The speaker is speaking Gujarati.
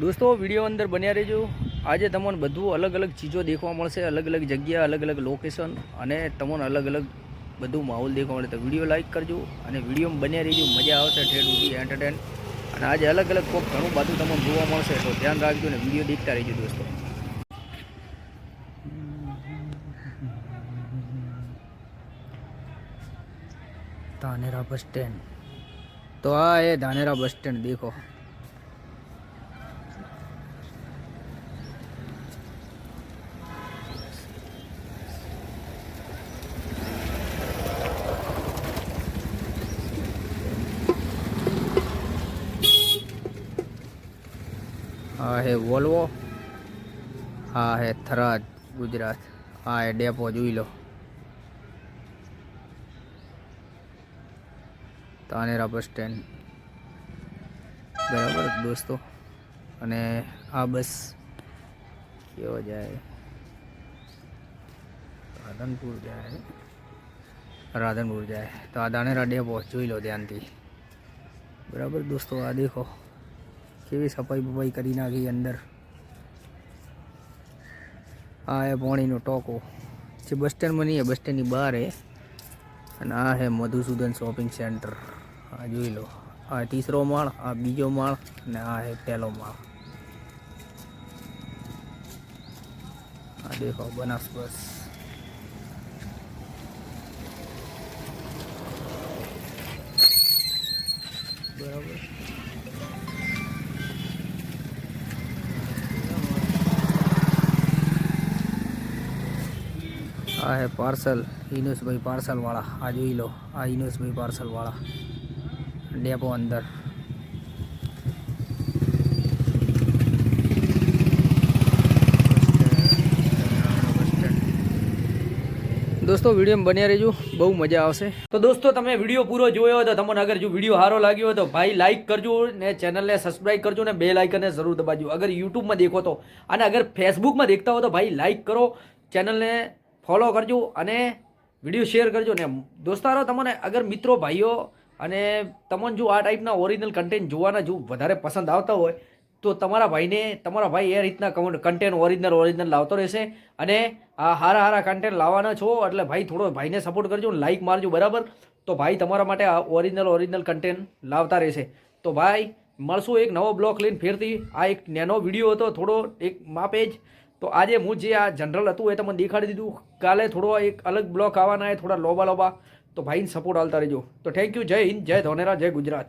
દોસ્તો, વીડિયો અંદર બન્યા રહેજો. આજે તમને બધું અલગ અલગ ચીજો દેખવા મળશે, અલગ અલગ જગ્યા, અલગ અલગ લોકેશન અને તમને અલગ અલગ બધું માહોલ દેખવા મળે. તો વીડિયો લાઇક કરજો અને વિડીયોમાં બન્યા રહેજો. મજા આવશે ઠેઠ સુધી એન્ટરટેન અને આજે અલગ અલગ કોઈક ઘણું બધું તમને જોવા મળશે, તો ધ્યાન રાખજો ને વીડિયો દેખતા રહેજો દોસ્તો. ધાનેરા બસ સ્ટેન્ડ તો આ એ ધાનેરા બસ સ્ટેન્ડ દેખો. હા હે વોલ્વો હા હે થરાદ ગુજરાત હા હે ડેપો જોઈ લો. તાનેરા બસ સ્ટેન્ડ બરાબર દોસ્તો. અને આ બસ કેવો જાય? રાધનપુર જાય. રાધનપુર જાય. તો આ દાનેરા ડેપો જોઈ લો ધ્યાનથી. બરાબર દોસ્તો, આ દેખો. કેવી સફાઈ બફાઈ કરી નાખી અંદર? આ હે પોણીનો ટોકો. જે બસ સ્ટેન્ડમાં નહીં બસ સ્ટેન્ડની બહાર હે. અને આ હે મધુસૂદન શોપિંગ સેન્ટર. આ જોઈ લો. આ તીસરો માળ, આ બીજો માળ, અને આ હે પહેલો માળ. આ દેખો બનાસ બસ. આ હે પાર્સલ ઇનોસભાઈ પાર્સલવાળા. આ જોઈ લો, આ ઇનોસભાઈ પાર્સલવાળા. ડેપો અંદર. દોસ્તો, વીડિયો બન્યા રહેજો. બહુ મજા આવશે. તો દોસ્તો, તમે વીડિયો પૂરો જોયો તો તમને અગર જો વીડિયો સારો લાગ્યો તો ભાઈ લાઇક કરજો ને ચેનલને સબસ્ક્રાઈબ કરજો ને બે લાઇકને જરૂર દબાજો. અગર યુટ્યુબમાં દેખો તો. અને અગર ફેસબુકમાં દેખતા હો તો ભાઈ લાઇક કરો ચેનલને ફોલો કરજો અને વીડિયો શેર કરજો. ને દોસ્તારો, તમને અગર મિત્રો, ભાઈઓ અને તમને જો આ ટાઈપના ઓરિજિનલ કન્ટેન્ટ જોવાના જો વધારે પસંદ આવતા હોય, તો તમારા ભાઈને, તમારા ભાઈ એ રીતના કન્ટેન્ટ ઓરિજિનલ ઓરિજિનલ લાવતો રહેશે અને આ હારા હારા કન્ટેન્ટ લાવવાના છો, એટલે ભાઈ થોડો ભાઈને સપોર્ટ કરજો લાઈક મારજો, બરાબર? તો ભાઈ તમારા માટે આ ઓરિજિનલ ઓરિજિનલ કન્ટેન્ટ લાવતા રહેશે. તો ભાઈ, મળશું એક નવો બ્લોક લઈને ફેરથી. આ એક નાનો વીડિયો હતો, થોડો એક માપે જ. તો આજે હું જે આ જનરલ હતું એ તમને દેખાડી દીધું. કાલે થોડો એક અલગ બ્લોક આવવાના એ થોડા લોબા લોબા. તો ભાઈને સપોર્ટ આવતા રહેજો. તો થેન્ક યુ જય હિન્દ, જય ધોનેરા જય ગુજરાત.